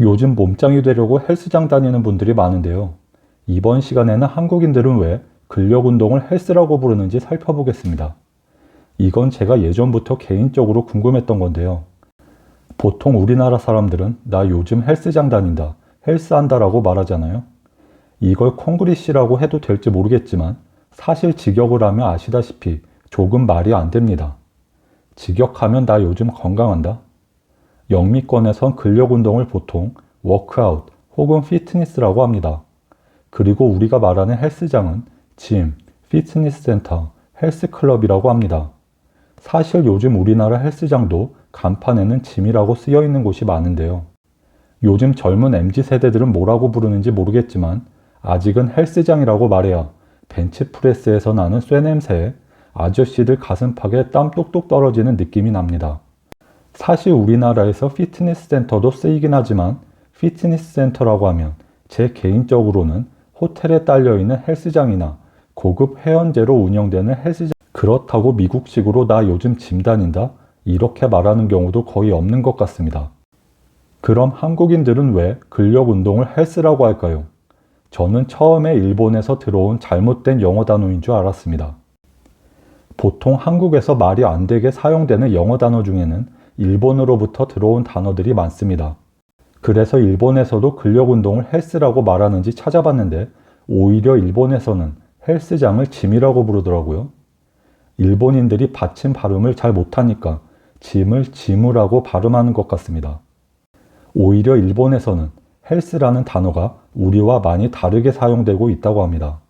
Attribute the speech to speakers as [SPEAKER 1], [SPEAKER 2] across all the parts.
[SPEAKER 1] 요즘 몸짱이 되려고 헬스장 다니는 분들이 많은데요. 이번 시간에는 한국인들은 왜 근력 운동을 헬스라고 부르는지 살펴보겠습니다. 이건 제가 예전부터 개인적으로 궁금했던 건데요. 보통 우리나라 사람들은 나 요즘 헬스장 다닌다, 헬스한다라고 말하잖아요. 이걸 콩그리시라고 해도 될지 모르겠지만 사실 직역을 하면 아시다시피 조금 말이 안 됩니다. 직역하면 나 요즘 건강한다? 영미권에선 근력 운동을 보통 워크아웃 혹은 피트니스라고 합니다. 그리고 우리가 말하는 헬스장은 짐, 피트니스 센터, 헬스클럽이라고 합니다. 사실 요즘 우리나라 헬스장도 간판에는 짐이라고 쓰여 있는 곳이 많은데요. 요즘 젊은 MZ 세대들은 뭐라고 부르는지 모르겠지만 아직은 헬스장이라고 말해야 벤치프레스에서 나는 쇠 냄새에 아저씨들 가슴팍에 땀 똑똑 떨어지는 느낌이 납니다. 사실 우리나라에서 피트니스 센터도 쓰이긴 하지만 피트니스 센터라고 하면 제 개인적으로는 호텔에 딸려 있는 헬스장이나 고급 회원제로 운영되는 헬스장 그렇다고 미국식으로 나 요즘 짐 다닌다 이렇게 말하는 경우도 거의 없는 것 같습니다. 그럼 한국인들은 왜 근력 운동을 헬스라고 할까요? 저는 처음에 일본에서 들어온 잘못된 영어 단어인 줄 알았습니다. 보통 한국에서 말이 안 되게 사용되는 영어 단어 중에는 일본으로부터 들어온 단어들이 많습니다. 그래서 일본에서도 근력 운동을 헬스라고 말하는지 찾아봤는데 오히려 일본에서는 헬스장을 짐이라고 부르더라고요. 일본인들이 받침 발음을 잘 못하니까 짐을 지무라고 발음하는 것 같습니다. 오히려 일본에서는 헬스라는 단어가 우리와 많이 다르게 사용되고 있다고 합니다.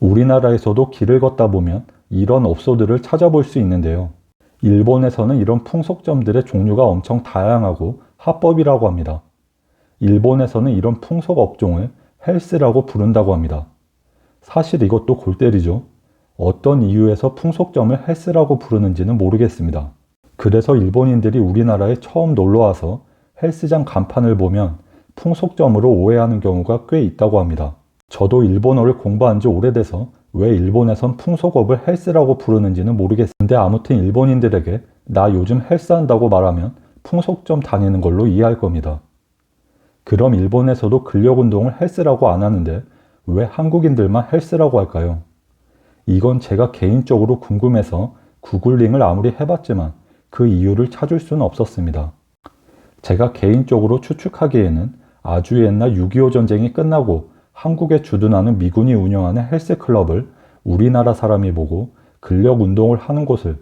[SPEAKER 1] 우리나라에서도 길을 걷다 보면 이런 업소들을 찾아볼 수 있는데요. 일본에서는 이런 풍속점들의 종류가 엄청 다양하고 합법이라고 합니다. 일본에서는 이런 풍속 업종을 헬스라고 부른다고 합니다. 사실 이것도 골 때리죠. 어떤 이유에서 풍속점을 헬스라고 부르는지는 모르겠습니다. 그래서 일본인들이 우리나라에 처음 놀러 와서 헬스장 간판을 보면 풍속점으로 오해하는 경우가 꽤 있다고 합니다. 저도 일본어를 공부한 지 오래돼서 왜 일본에선 풍속업을 헬스라고 부르는지는 모르겠는데 아무튼 일본인들에게 나 요즘 헬스한다고 말하면 풍속점 다니는 걸로 이해할 겁니다. 그럼 일본에서도 근력 운동을 헬스라고 안 하는데 왜 한국인들만 헬스라고 할까요? 이건 제가 개인적으로 궁금해서 구글링을 아무리 해봤지만 그 이유를 찾을 수는 없었습니다. 제가 개인적으로 추측하기에는 아주 옛날 6.25 전쟁이 끝나고 한국에 주둔하는 미군이 운영하는 헬스클럽을 우리나라 사람이 보고 근력 운동을 하는 곳을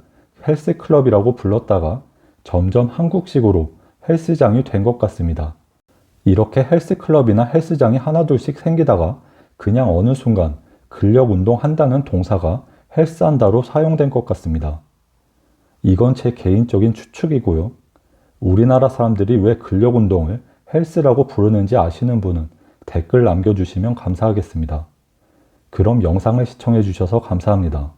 [SPEAKER 1] 헬스클럽이라고 불렀다가 점점 한국식으로 헬스장이 된 것 같습니다. 이렇게 헬스클럽이나 헬스장이 하나둘씩 생기다가 그냥 어느 순간 근력 운동 한다는 동사가 헬스한다로 사용된 것 같습니다. 이건 제 개인적인 추측이고요. 우리나라 사람들이 왜 근력 운동을 헬스라고 부르는지 아시는 분은 댓글 남겨주시면 감사하겠습니다. 그럼 영상을 시청해 주셔서 감사합니다.